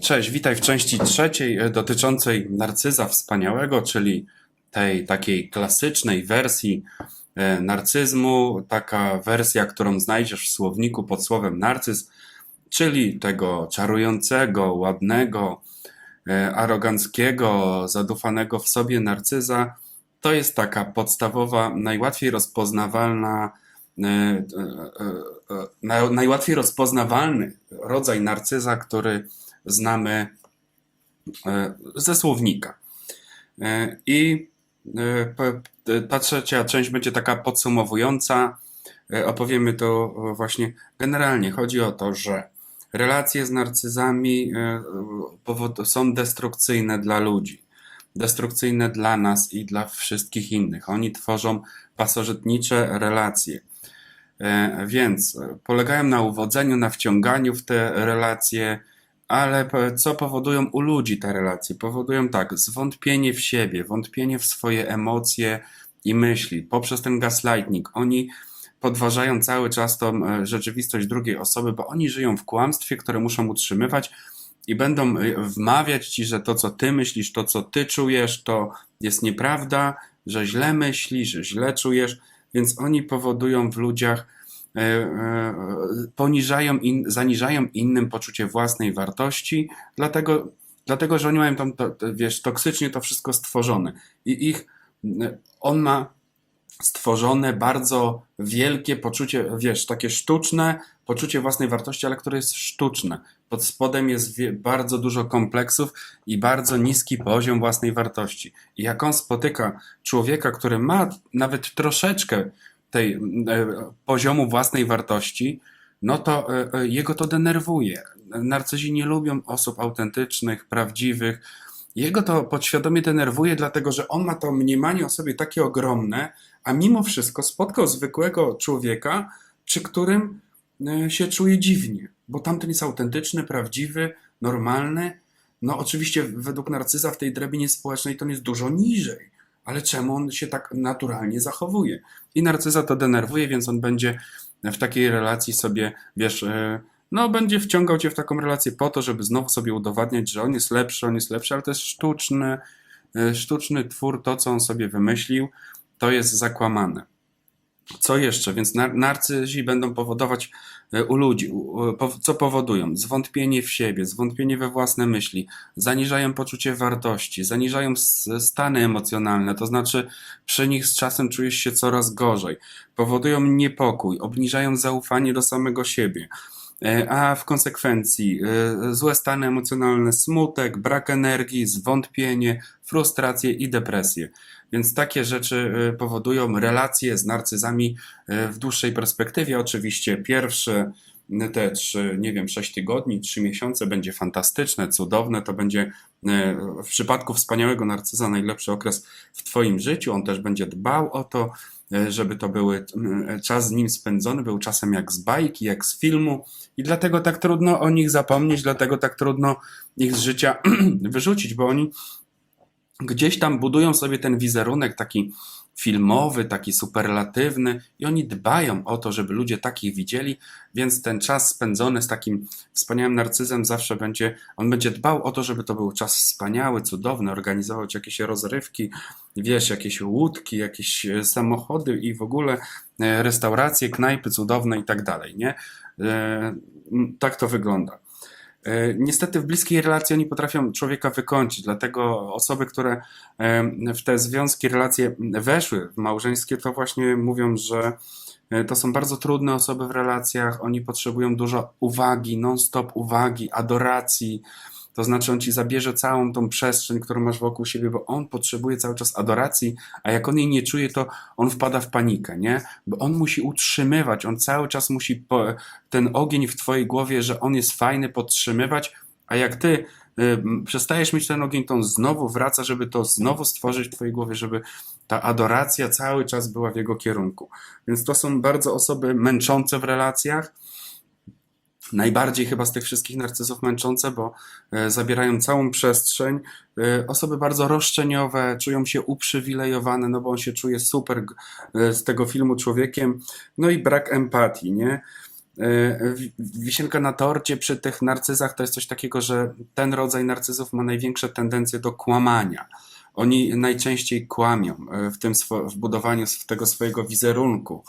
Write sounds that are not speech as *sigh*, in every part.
Cześć, witaj w części trzeciej e, dotyczącej narcyza wspaniałego, czyli tej takiej klasycznej wersji e, narcyzmu, taka wersja, którą znajdziesz w słowniku pod słowem narcyz, czyli tego czarującego, ładnego, e, aroganckiego, zadufanego w sobie narcyza. To jest taka podstawowa, najłatwiej rozpoznawalna, naj- najłatwiej rozpoznawalny rodzaj narcyza, który znamy e, ze słownika. E, I e, ta trzecia część będzie taka podsumowująca. Opowiemy to właśnie generalnie. Chodzi o to, że relacje z narcyzami są destrukcyjne dla ludzi, destrukcyjne dla nas i dla wszystkich innych. Oni tworzą pasożytnicze relacje. Więc polegają na uwodzeniu, na wciąganiu w te relacje, ale co powodują u ludzi te relacje? Powodują tak, zwątpienie w siebie, wątpienie w swoje emocje i myśli. Poprzez ten gaslighting oni podważają cały czas tą e, rzeczywistość drugiej osoby, bo oni żyją w kłamstwie, które muszą utrzymywać i będą e, wmawiać ci, że to, co ty myślisz, to, co ty czujesz, to jest nieprawda, że źle myślisz, że źle czujesz, więc oni powodują w ludziach poniżają, in, zaniżają innym poczucie własnej wartości, dlatego, dlatego że oni mają tam, to, wiesz, toksycznie to wszystko stworzone. I ich, e, on ma stworzone bardzo wielkie poczucie, wiesz, takie sztuczne poczucie własnej wartości, ale które jest sztuczne. Pod spodem jest bardzo dużo kompleksów i bardzo niski poziom własnej wartości. I jak on spotyka człowieka, który ma nawet troszeczkę tej e, poziomu własnej wartości, no to e, e, jego to denerwuje. Narcyzi nie lubią osób autentycznych, prawdziwych. Jego to podświadomie denerwuje, dlatego że on ma to mniemanie o sobie takie ogromne, a mimo wszystko spotkał zwykłego człowieka, przy którym się czuje dziwnie, bo tamten jest autentyczny, prawdziwy, normalny. No oczywiście według narcyza w tej drabinie społecznej to jest dużo niżej, ale czemu on się tak naturalnie zachowuje? I narcyza to denerwuje, więc on będzie w takiej relacji sobie, wiesz, e, no będzie wciągał cię w taką relację po to, żeby znowu sobie udowadniać, że on jest lepszy, on jest lepszy, ale to jest sztuczny, e, sztuczny twór, to co on sobie wymyślił, to jest zakłamane. Co jeszcze? Więc nar- narcyzi będą powodować e, u ludzi, co powodują? Zwątpienie w siebie, zwątpienie we własne myśli, zaniżają poczucie wartości, zaniżają stany emocjonalne, to znaczy przy nich z czasem czujesz się coraz gorzej, powodują niepokój, obniżają zaufanie do samego siebie, a w konsekwencji e, złe stany emocjonalne, smutek, brak energii, zwątpienie, frustrację i depresję. Więc takie rzeczy y, powodują relacje z narcyzami w dłuższej perspektywie. Oczywiście pierwsze te trzy, nie wiem, sześć tygodni, trzy miesiące będzie fantastyczne, cudowne. To będzie w przypadku wspaniałego narcyza najlepszy okres w Twoim życiu. On też będzie dbał o to, żeby to były y, czas z nim spędzony, był czasem jak z bajki, jak z filmu. I dlatego tak trudno o nich zapomnieć, dlatego tak trudno ich z życia *clears throat* wyrzucić, bo oni gdzieś tam budują sobie ten wizerunek taki filmowy, taki superlatywny i oni dbają o to, żeby ludzie takich widzieli, więc ten czas spędzony z takim wspaniałym narcyzem zawsze będzie, on będzie dbał o to, żeby to był czas wspaniały, cudowny, organizować jakieś rozrywki, wiesz, jakieś łódki, jakieś e, samochody i w ogóle e, restauracje, knajpy cudowne i tak dalej, nie? E, Tak to wygląda. E, Niestety w bliskiej relacji oni potrafią człowieka wykończyć, dlatego osoby, które em, w te związki, relacje weszły w małżeńskie, to właśnie mówią, że e, to są bardzo trudne osoby w relacjach, oni potrzebują dużo uwagi, non-stop uwagi, adoracji, to znaczy on ci zabierze całą tą przestrzeń, którą masz wokół siebie, bo on potrzebuje cały czas adoracji, a jak on jej nie czuje, to on wpada w panikę, nie? Bo on musi utrzymywać, on cały czas musi ten ogień w twojej głowie, że on jest fajny, podtrzymywać, a jak ty przestajesz mieć ten ogień, to on znowu wraca, żeby to znowu stworzyć w twojej głowie, żeby ta adoracja cały czas była w jego kierunku. Więc to są bardzo osoby męczące w relacjach. Najbardziej chyba z tych wszystkich narcyzów męczące, bo e, zabierają całą przestrzeń. E, Osoby bardzo roszczeniowe, czują się uprzywilejowane, no bo on się czuje super e, z tego filmu człowiekiem. No i brak empatii, nie? wi- wisienka na torcie przy tych narcyzach to jest coś takiego, że ten rodzaj narcyzów ma największe tendencje do kłamania. Oni najczęściej kłamią w tym w budowaniu tego swojego wizerunku.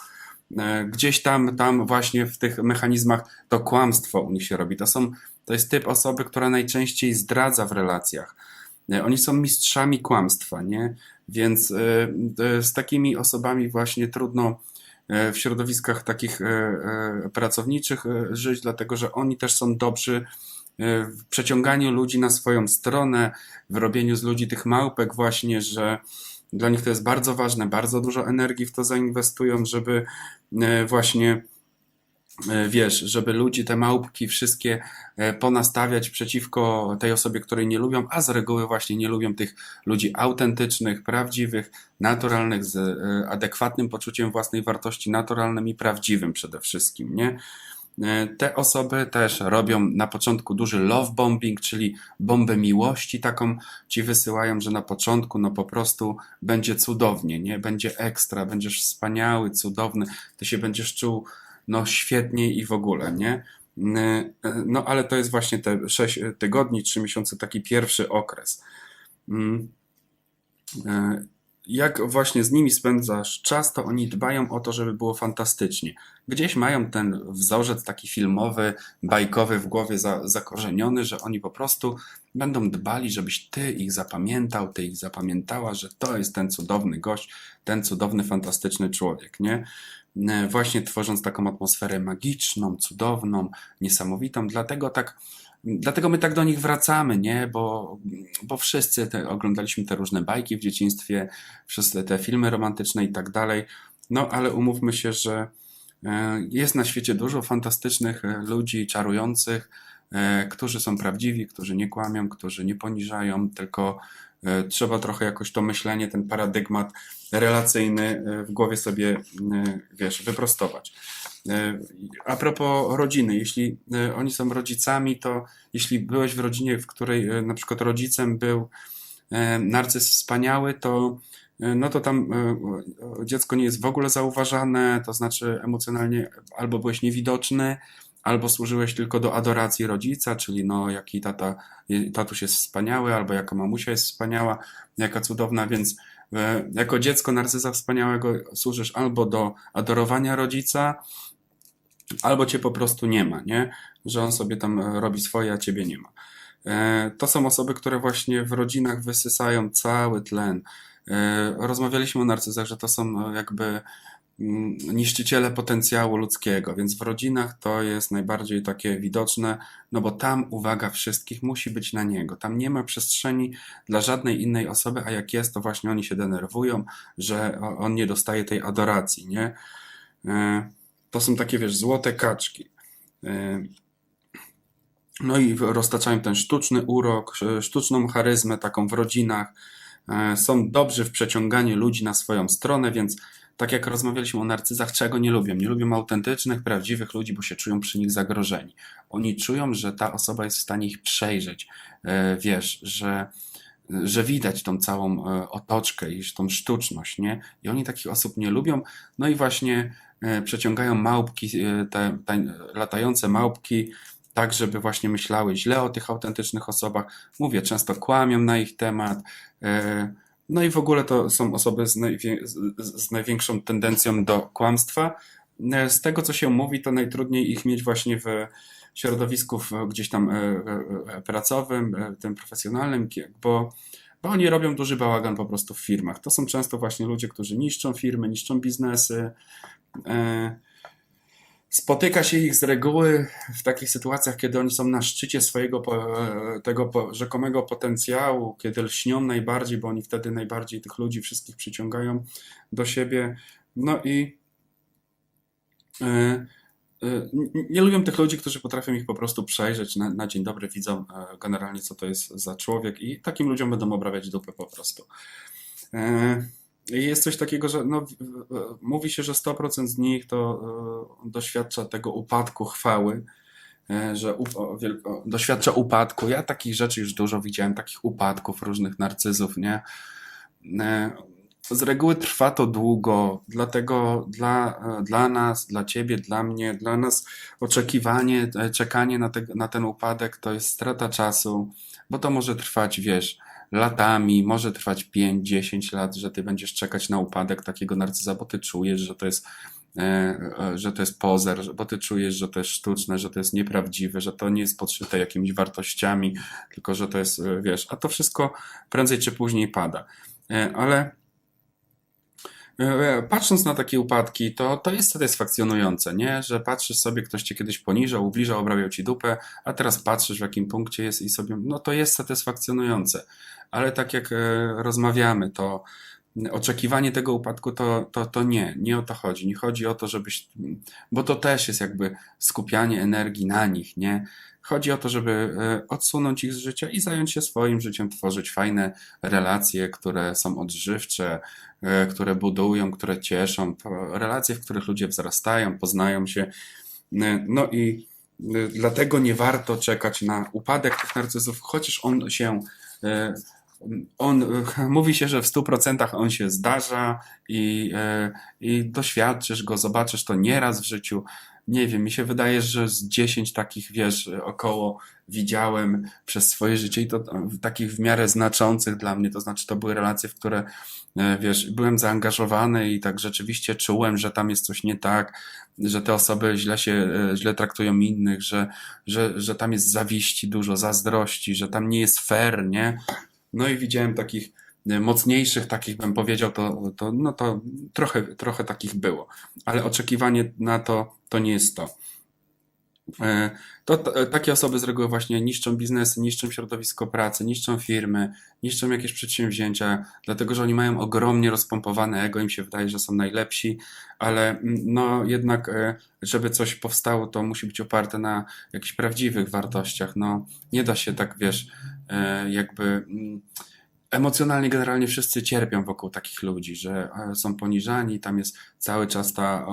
E, Gdzieś tam, tam właśnie w tych mechanizmach to kłamstwo u nich się robi. To są, to jest typ osoby, która najczęściej zdradza w relacjach. E, Oni są mistrzami kłamstwa, nie? Więc e, z takimi osobami właśnie trudno w środowiskach takich pracowniczych żyć, dlatego że oni też są dobrzy w przeciąganiu ludzi na swoją stronę, w robieniu z ludzi tych małpek właśnie, że dla nich to jest bardzo ważne, bardzo dużo energii w to zainwestują, żeby e, właśnie e, wiesz, żeby ludzi, te małpki wszystkie e, ponastawiać przeciwko tej osobie, której nie lubią, a z reguły właśnie nie lubią tych ludzi autentycznych, prawdziwych, naturalnych, z adekwatnym poczuciem własnej wartości, naturalnym i prawdziwym przede wszystkim, nie? E, Te osoby też robią na początku duży love bombing, czyli bombę miłości taką ci wysyłają, że na początku no po prostu będzie cudownie, nie? Będzie ekstra, będziesz wspaniały, cudowny, ty się będziesz czuł no świetnie i w ogóle, nie? E, e, No ale to jest właśnie te 6 tygodni, 3 miesiące, taki pierwszy okres. Jak właśnie z nimi spędzasz czas, to oni dbają o to, żeby było fantastycznie. Gdzieś mają ten wzorzec taki filmowy, bajkowy w głowie za, zakorzeniony, że oni po prostu będą dbali, żebyś ty ich zapamiętał, ty ich zapamiętała, że to jest ten cudowny gość, ten cudowny, fantastyczny człowiek, nie? E, Właśnie tworząc taką atmosferę magiczną, cudowną, niesamowitą. Dlatego tak, dlatego my tak do nich wracamy, nie? Bo, bo wszyscy te, oglądaliśmy te różne bajki w dzieciństwie, wszyscy te filmy romantyczne i tak dalej. No, ale umówmy się, że e, jest na świecie dużo fantastycznych e, ludzi, czarujących, e, którzy są prawdziwi, którzy nie kłamią, którzy nie poniżają, tylko trzeba trochę jakoś to myślenie, ten paradygmat relacyjny e, w głowie sobie, e, wiesz, wyprostować. E, A propos rodziny, jeśli e, oni są rodzicami, to jeśli byłeś w rodzinie, w której e, na przykład rodzicem był e, narcyz wspaniały, to e, no to tam e, dziecko nie jest w ogóle zauważane, to znaczy emocjonalnie albo byłeś niewidoczny, albo służyłeś tylko do adoracji rodzica, czyli no jaki tata, tatuś jest wspaniały, albo jaka mamusia jest wspaniała, jaka cudowna, więc e, jako dziecko narcyza wspaniałego służysz albo do adorowania rodzica, albo cię po prostu nie ma, nie? Że on sobie tam e, robi swoje, a ciebie nie ma. E, To są osoby, które właśnie w rodzinach wysysają cały tlen. Rozmawialiśmy o narcyzach, że to są jakby niszczyciele potencjału ludzkiego, więc w rodzinach to jest najbardziej takie widoczne, no bo tam uwaga wszystkich musi być na niego. Tam nie ma przestrzeni dla żadnej innej osoby, a jak jest, to właśnie oni się denerwują, że on nie dostaje tej adoracji, nie? E, To są takie, wiesz, złote kaczki. E, No i roztaczają ten sztuczny urok, sz- sztuczną charyzmę taką w rodzinach. E, Są dobrzy w przeciąganiu ludzi na swoją stronę, więc tak jak rozmawialiśmy o narcyzach, czego nie lubią? Nie lubią autentycznych, prawdziwych ludzi, bo się czują przy nich zagrożeni. Oni czują, że ta osoba jest w stanie ich przejrzeć. E, Wiesz, że, że widać tą całą e, otoczkę i tą sztuczność, nie? I oni takich osób nie lubią. No i właśnie e, przeciągają małpki, te, te latające małpki, tak, żeby właśnie myślały źle o tych autentycznych osobach. Mówię, często kłamią na ich temat. No i w ogóle to są osoby z, z, największą tendencją do kłamstwa. E, Z tego, co się mówi, to najtrudniej ich mieć właśnie w środowisku gdzieś tam e, e, pracowym, tym profesjonalnym, bo, bo oni robią duży bałagan po prostu w firmach. To są często właśnie ludzie, którzy niszczą firmy, niszczą biznesy. Spotyka się ich z reguły w takich sytuacjach, kiedy oni są na szczycie swojego e, tego rzekomego potencjału, kiedy lśnią najbardziej, bo oni wtedy najbardziej tych ludzi wszystkich przyciągają do siebie. No i e, e, nie lubią tych ludzi, którzy potrafią ich po prostu przejrzeć na, na dzień dobry, widzą generalnie, co to jest za człowiek i takim ludziom będą obrabiać dupę po prostu. Jest coś takiego, że no, mówi się, że 100% z nich to e, doświadcza tego upadku chwały, e, że wielko, doświadcza upadku. Ja takich rzeczy już dużo widziałem, takich upadków różnych narcyzów, nie? E, Z reguły trwa to długo, dlatego dla, dla nas, dla ciebie, dla mnie, dla nas oczekiwanie, czekanie na, te, na ten upadek to jest strata czasu, bo to może trwać, wiesz, latami, może trwać 5-10 lat, że ty będziesz czekać na upadek takiego narcyza, bo ty czujesz, że to jest, e, e, że to jest pozer, bo ty czujesz, że to jest sztuczne, że to jest nieprawdziwe, że to nie jest podszyte jakimiś wartościami, tylko że to jest, e, wiesz, a to wszystko prędzej czy później pada. Ale Patrząc na takie upadki, to, to jest satysfakcjonujące, nie? Że patrzysz sobie, ktoś cię kiedyś poniżał, ubliżał, obrabiał ci dupę, a teraz patrzysz w jakim punkcie jest i sobie, no to jest satysfakcjonujące. Ale tak jak e, rozmawiamy, to oczekiwanie tego upadku to, to, to nie, nie o to chodzi. Nie chodzi o to, żebyś, bo to też jest jakby skupianie energii na nich, nie? Chodzi o to, żeby e, odsunąć ich z życia i zająć się swoim życiem, tworzyć fajne relacje, które są odżywcze, e, które budują, które cieszą, relacje, w których ludzie wzrastają, poznają się. E, No i dlatego nie warto czekać na upadek tych narcyzów, chociaż on się, on, *laughs* mówi się, że w 100% on się zdarza i, e, i doświadczysz go, zobaczysz to nieraz w życiu. Nie wiem, mi się wydaje, że z 10 takich, wiesz, około widziałem przez swoje życie i to e, takich w miarę znaczących dla mnie, to znaczy to były relacje, w które e, wiesz, byłem zaangażowany i tak rzeczywiście czułem, że tam jest coś nie tak, że te osoby źle się, źle traktują innych, że, że, że tam jest zawiści dużo, zazdrości, że tam nie jest fair, nie? No i widziałem takich e, mocniejszych, takich bym powiedział, to, to, no to trochę, trochę takich było, ale oczekiwanie na to, to nie jest to. E, To, to takie osoby z reguły właśnie niszczą biznesy, niszczą środowisko pracy, niszczą firmy, niszczą jakieś przedsięwzięcia, dlatego że oni mają ogromnie rozpompowane ego, im się wydaje, że są najlepsi, ale mm, no jednak, e, żeby coś powstało, to musi być oparte na jakichś prawdziwych wartościach. No nie da się tak, wiesz, e, jakby mm, emocjonalnie generalnie wszyscy cierpią wokół takich ludzi, że e, są poniżani, tam jest cały czas ta,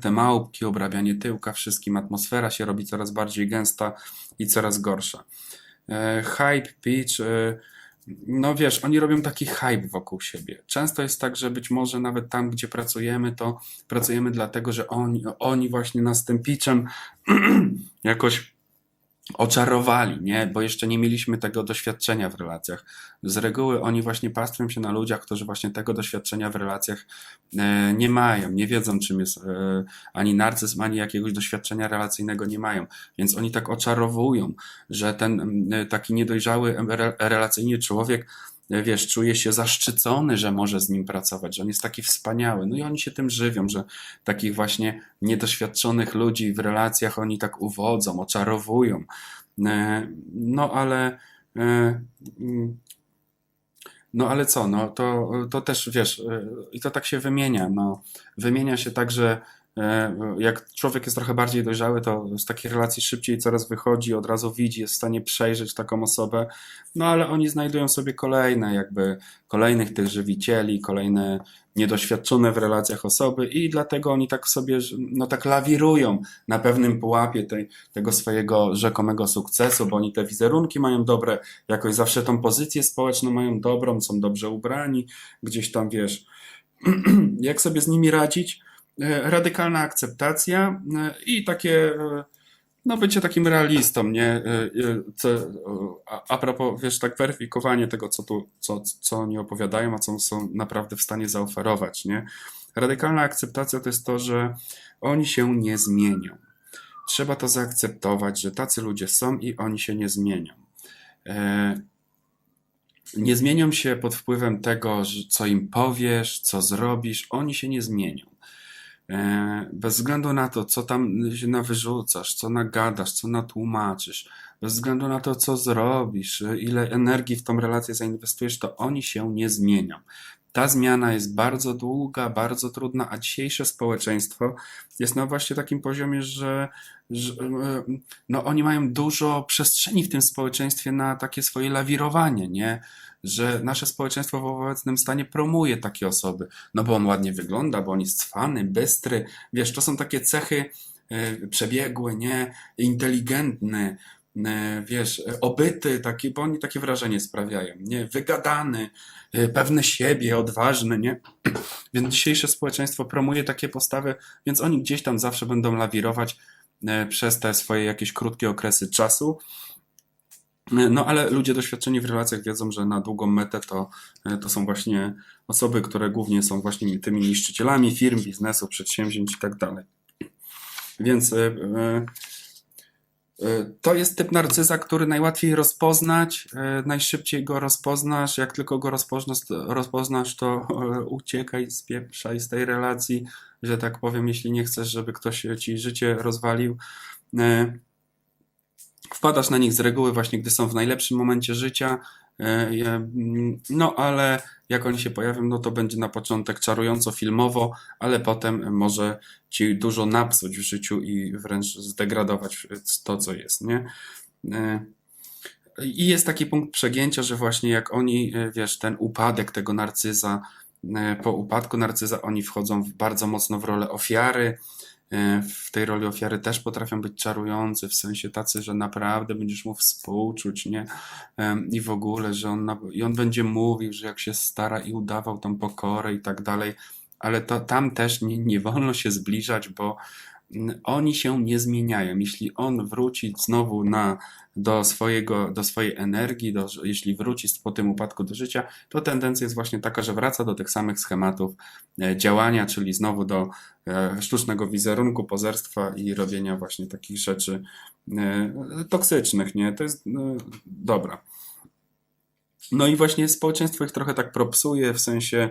te małpki, obrabianie tyłka wszystkim, atmosfera się robi coraz bardziej gęsta i coraz gorsza. E, hype, pitch, e, no wiesz, oni robią taki hype wokół siebie. Często jest tak, że być może nawet tam, gdzie pracujemy, to pracujemy dlatego, że oni, oni właśnie nas tym pitchem *clears throat* jakoś oczarowali, nie? Bo jeszcze nie mieliśmy tego doświadczenia w relacjach. Z reguły oni właśnie pastwią się na ludziach, którzy właśnie tego doświadczenia w relacjach e, nie mają, nie wiedzą czym jest e, ani narcyzm, ani jakiegoś doświadczenia relacyjnego nie mają. Więc oni tak oczarowują, że ten taki niedojrzały re, relacyjnie człowiek wiesz, czuje się zaszczycony, że może z nim pracować, że on jest taki wspaniały. No i oni się tym żywią, że takich właśnie niedoświadczonych ludzi w relacjach oni tak uwodzą, oczarowują. E, No ale e, no ale co, no to, to też wiesz, e, i to tak się wymienia. No, wymienia się tak, że e, jak człowiek jest trochę bardziej dojrzały, to z takiej relacji szybciej coraz wychodzi, od razu widzi, jest w stanie przejrzeć taką osobę. No ale oni znajdują sobie kolejne, jakby kolejnych tych żywicieli, kolejne niedoświadczone w relacjach osoby i dlatego oni tak sobie, no tak lawirują na pewnym pułapie tej, tego swojego rzekomego sukcesu, bo oni te wizerunki mają dobre, jakoś zawsze tą pozycję społeczną mają dobrą, są dobrze ubrani, gdzieś tam wiesz, *clears throat* jak sobie z nimi radzić? E, Radykalna akceptacja e, i takie, e, no bycie takim realistą, nie? A, propos, wiesz, tak weryfikowanie tego, co tu, co, co oni opowiadają, a co są naprawdę w stanie zaoferować, nie? Radykalna akceptacja to jest to, że oni się nie zmienią. Trzeba to zaakceptować, że tacy ludzie są i oni się nie zmienią. Nie zmienią się pod wpływem tego, co im powiesz, co zrobisz, oni się nie zmienią. E, Bez względu na to, co tam się nawyrzucasz, co nagadasz, co natłumaczysz, bez względu na to, co zrobisz, e, ile energii w tą relację zainwestujesz, to oni się nie zmienią. Ta zmiana jest bardzo długa, bardzo trudna, a dzisiejsze społeczeństwo jest na właśnie takim poziomie, że, że e, no oni mają dużo przestrzeni w tym społeczeństwie na takie swoje lawirowanie, nie? Że nasze społeczeństwo w obecnym stanie promuje takie osoby, no bo on ładnie wygląda, bo on jest cwany, bystry, wiesz, to są takie cechy przebiegłe, nie? Inteligentny, e, wiesz, e, obyty, taki, bo oni takie wrażenie sprawiają, nie? Wygadany, e, pewny siebie, odważny, nie? *clears throat* Więc dzisiejsze społeczeństwo promuje takie postawy, więc oni gdzieś tam zawsze będą lawirować przez te swoje jakieś krótkie okresy czasu. No ale ludzie doświadczeni w relacjach wiedzą, że na długą metę to, e, to są właśnie osoby, które głównie są właśnie tymi niszczycielami firm, biznesu, przedsięwzięć i tak dalej. Więc e, e, to jest typ narcyza, który najłatwiej rozpoznać, najszybciej go rozpoznasz. Jak tylko go rozpoznasz, to, uciekaj, spieprzaj z tej relacji, że tak powiem, jeśli nie chcesz, żeby ktoś ci życie rozwalił. Wpadasz na nich z reguły właśnie, gdy są w najlepszym momencie życia. E, mm, No, ale jak oni się pojawią, no to będzie na początek czarująco filmowo, ale potem może ci dużo napsuć w życiu i wręcz zdegradować to, co jest, nie? E, I jest taki punkt przegięcia, że właśnie jak oni, e, wiesz, ten upadek tego narcyza, po upadku narcyza oni wchodzą bardzo mocno w rolę ofiary. E, W tej roli ofiary też potrafią być czarujący, w sensie tacy, że naprawdę będziesz mu współczuć, nie? I w ogóle, że on, i on będzie mówił, że jak się stara i udawał tą pokorę i tak dalej, ale to tam też nie, nie wolno się zbliżać, bo oni się nie zmieniają. Jeśli on wróci znowu na, do, swojego, do swojej energii, do, jeśli wróci po tym upadku do życia, to tendencja jest właśnie taka, że wraca do tych samych schematów e, działania, czyli znowu do e, sztucznego wizerunku, pozerstwa i robienia właśnie takich rzeczy e, toksycznych, nie? To jest no, dobra. No i właśnie społeczeństwo ich trochę tak propsuje, w sensie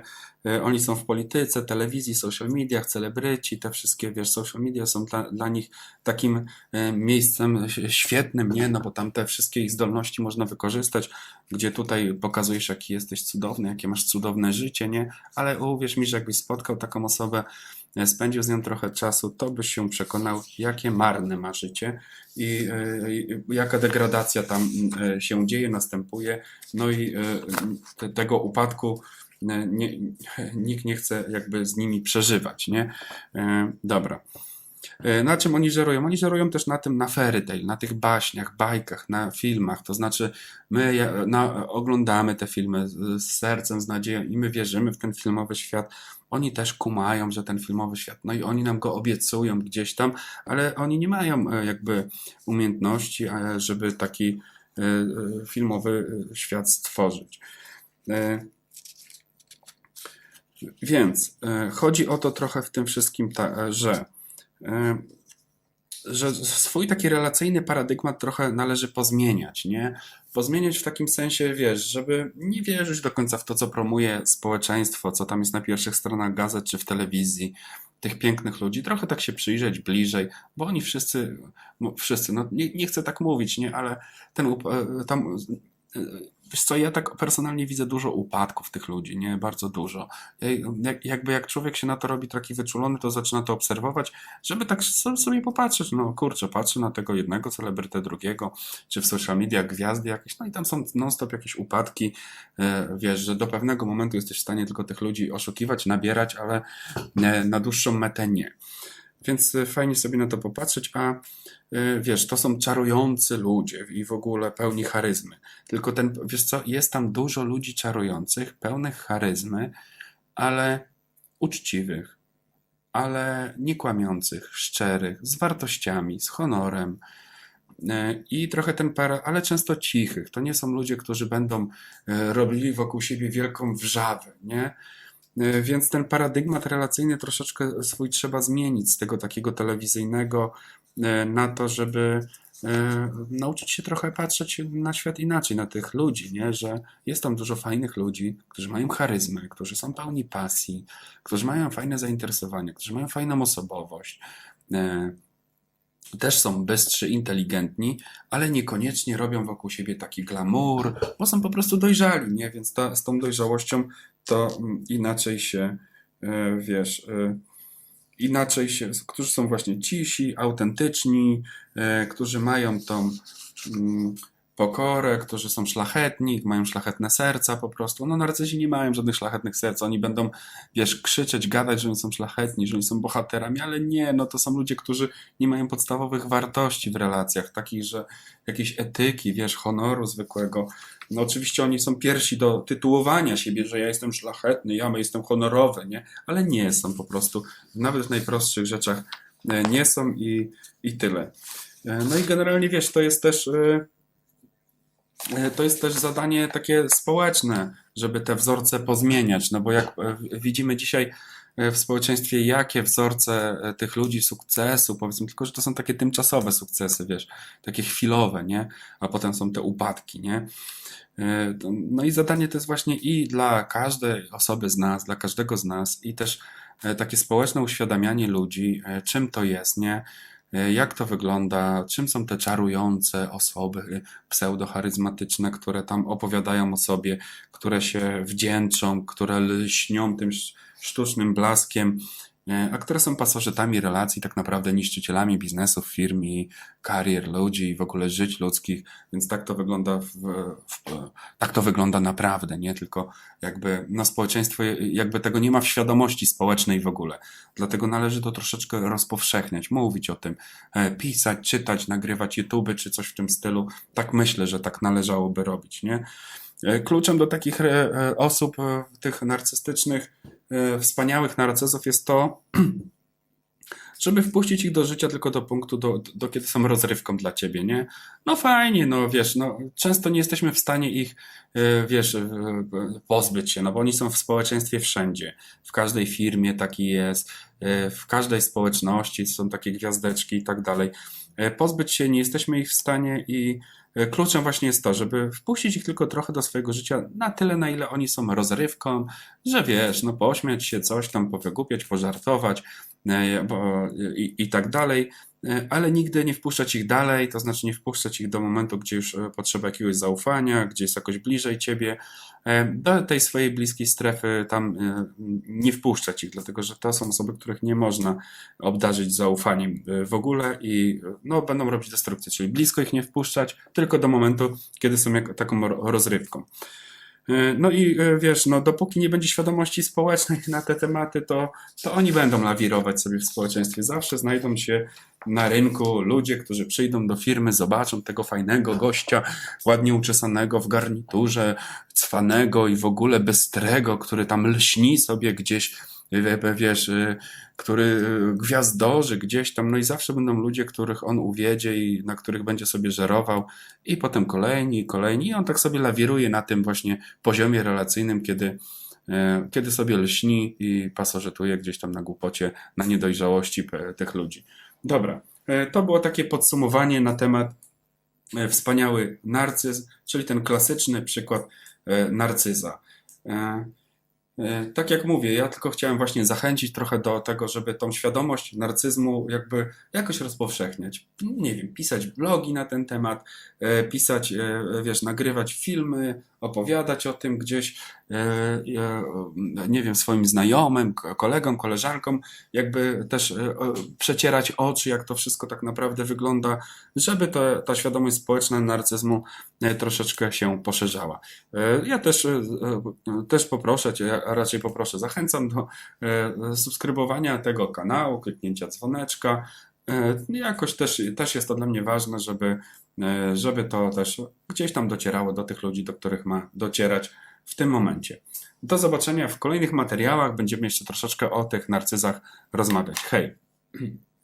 oni są w polityce, telewizji, social mediach, celebryci, te wszystkie, wiesz, social media są dla, dla nich takim e, miejscem świetnym, nie? No bo tam te wszystkie ich zdolności można wykorzystać, gdzie tutaj pokazujesz, jaki jesteś cudowny, jakie masz cudowne życie, nie? Ale uwierz mi, że jakbyś spotkał taką osobę, e, spędził z nią trochę czasu, to byś się przekonał, jakie marne ma życie i e, jaka degradacja tam e, się dzieje, następuje. No i e, te, tego upadku e, nie, nikt nie chce jakby z nimi przeżywać, nie? E, Dobra. E, Na czym oni żerują? Oni żerują też na tym, na fairy tale, na tych baśniach, bajkach, na filmach. To znaczy, my na, oglądamy te filmy z, z sercem, z nadzieją i my wierzymy w ten filmowy świat. Oni też kumają, że ten filmowy świat, no i oni nam go obiecują gdzieś tam, ale oni nie mają e, jakby umiejętności, żeby taki filmowy świat stworzyć. E, Więc e, chodzi o to trochę w tym wszystkim, ta, że, e, że swój taki relacyjny paradygmat trochę należy pozmieniać, nie? Pozmieniać w takim sensie, wiesz, żeby nie wierzyć do końca w to, co promuje społeczeństwo, co tam jest na pierwszych stronach gazet czy w telewizji, tych pięknych ludzi, trochę tak się przyjrzeć bliżej, bo oni wszyscy, wszyscy, no nie, nie chcę tak mówić, nie, ale ten, e, tam, e, wiesz co, ja tak personalnie widzę dużo upadków tych ludzi, nie, bardzo dużo. Ja- Jak, jakby jak człowiek się na to robi taki wyczulony, to zaczyna to obserwować, żeby tak so- sobie popatrzeć, no kurczę, patrzę na tego jednego celebrytę, drugiego, czy w social mediach gwiazdy jakieś, no i tam są non-stop jakieś upadki, e, wiesz, że do pewnego momentu jesteś w stanie tylko tych ludzi oszukiwać, nabierać, ale e, na dłuższą metę nie. Więc e, fajnie sobie na to popatrzeć, a e, wiesz, to są czarujący ludzie i w ogóle pełni charyzmy. Tylko ten, wiesz co, jest tam dużo ludzi czarujących, pełnych charyzmy, ale uczciwych, ale nie kłamiących, szczerych, z wartościami, z honorem. E, I trochę ten para, ale często cichych. To nie są ludzie, którzy będą robili wokół siebie wielką wrzawę, nie? E, Więc ten paradygmat relacyjny troszeczkę swój trzeba zmienić z tego takiego telewizyjnego e, na to, żeby e, nauczyć się trochę patrzeć na świat inaczej, na tych ludzi, nie? Że jest tam dużo fajnych ludzi, którzy mają charyzmę, którzy są pełni pasji, którzy mają fajne zainteresowania, którzy mają fajną osobowość. Też są bystrzy, inteligentni, ale niekoniecznie robią wokół siebie taki glamour, bo są po prostu dojrzali, nie? Więc ta, z tą dojrzałością to mm, inaczej się, e, wiesz, e, inaczej się, którzy są właśnie cisi, autentyczni, e, którzy mają tą, mm, pokorę, którzy są szlachetni, mają szlachetne serca po prostu. No narcyzi nie mają żadnych szlachetnych serc. Oni będą, wiesz, krzyczeć, gadać, że oni są szlachetni, że oni są bohaterami, ale nie, no to są ludzie, którzy nie mają podstawowych wartości w relacjach, takich, że jakiejś etyki, wiesz, honoru zwykłego. No oczywiście oni są pierwsi do tytułowania siebie, że ja jestem szlachetny, ja jestem honorowy, nie? Ale nie są po prostu, nawet w najprostszych rzeczach e, nie są i, i tyle. E, No i generalnie wiesz, to jest też e, to jest też zadanie takie społeczne, żeby te wzorce pozmieniać, no bo jak e, widzimy dzisiaj e, w społeczeństwie, jakie wzorce e, tych ludzi sukcesu, powiedzmy, tylko że to są takie tymczasowe sukcesy, wiesz, takie chwilowe, nie? A potem są te upadki, nie? E, No i zadanie to jest właśnie i dla każdej osoby z nas, dla każdego z nas, i też e, takie społeczne uświadamianie ludzi, e, czym to jest, nie? E, Jak to wygląda, czym są te czarujące osoby e, pseudocharyzmatyczne, które tam opowiadają o sobie, które się wdzięczą, które lśnią tym sz- sztucznym blaskiem, a które są pasożytami relacji, tak naprawdę niszczycielami biznesów, firm i karier ludzi i w ogóle żyć ludzkich. Więc tak to wygląda w, w, tak to wygląda naprawdę, nie tylko jakby no społeczeństwo jakby tego nie ma w świadomości społecznej w ogóle. Dlatego należy to troszeczkę rozpowszechniać, mówić o tym, e, pisać, czytać, nagrywać YouTube czy coś w tym stylu. Tak myślę, że tak należałoby robić, nie? E, Kluczem do takich e, e, osób, tych narcystycznych, wspaniałych narcyzów jest to, *clears throat* żeby wpuścić ich do życia tylko do punktu, do, do kiedy są rozrywką dla ciebie, nie? No fajnie, no wiesz, no często nie jesteśmy w stanie ich, wiesz, pozbyć się, no bo oni są w społeczeństwie wszędzie. W każdej firmie taki jest, w każdej społeczności są takie gwiazdeczki i tak dalej. E, Pozbyć się nie jesteśmy ich w stanie i e, kluczem właśnie jest to, żeby wpuścić ich tylko trochę do swojego życia na tyle, na ile oni są rozrywką, że wiesz, no pośmiać się, coś tam powygłupiać, pożartować e, i, i tak dalej, e, ale nigdy nie wpuszczać ich dalej, to znaczy nie wpuszczać ich do momentu, gdzie już e, potrzeba jakiegoś zaufania, gdzie jest jakoś bliżej ciebie, e, do tej swojej bliskiej strefy tam e, nie wpuszczać ich, dlatego że to są osoby, których nie można obdarzyć zaufaniem e, w ogóle i e, no, będą robić destrukcję, czyli blisko ich nie wpuszczać, tylko do momentu, kiedy są jak, taką ro- rozrywką. E, No i e, wiesz, no dopóki nie będzie świadomości społecznej na te tematy, to, to oni będą lawirować sobie w społeczeństwie. Zawsze znajdą się na rynku ludzie, którzy przyjdą do firmy, zobaczą tego fajnego gościa, ładnie uczesanego w garniturze, cwanego i w ogóle bystrego, który tam lśni sobie gdzieś, wiesz, e, który e, gwiazdorzy gdzieś tam, no i zawsze będą ludzie, których on uwiedzie i na których będzie sobie żerował i potem kolejni, kolejni i on tak sobie lawiruje na tym właśnie poziomie relacyjnym, kiedy, kiedy sobie lśni i pasożytuje gdzieś tam na głupocie, na niedojrzałości tych ludzi. Dobra, to było takie podsumowanie na temat wspaniały narcyz, czyli ten klasyczny przykład narcyza. E, Tak jak mówię, ja tylko chciałem właśnie zachęcić trochę do tego, żeby tą świadomość narcyzmu jakby jakoś rozpowszechniać. Nie wiem, pisać blogi na ten temat, e, pisać, e, wiesz, nagrywać filmy, opowiadać o tym gdzieś, e, e, nie wiem, swoim znajomym, ko- kolegom, koleżankom, jakby też e, przecierać oczy, jak to wszystko tak naprawdę wygląda, żeby to, ta świadomość społeczna narcyzmu troszeczkę się poszerzała. Ja też, też poproszę Cię, a raczej poproszę, zachęcam do subskrybowania tego kanału, kliknięcia dzwoneczka. E, Jakoś też, też jest to dla mnie ważne, żeby, e, żeby to też gdzieś tam docierało do tych ludzi, do których ma docierać w tym momencie. Do zobaczenia w kolejnych materiałach. Będziemy jeszcze troszeczkę o tych narcyzach rozmawiać. Hej! *clears throat*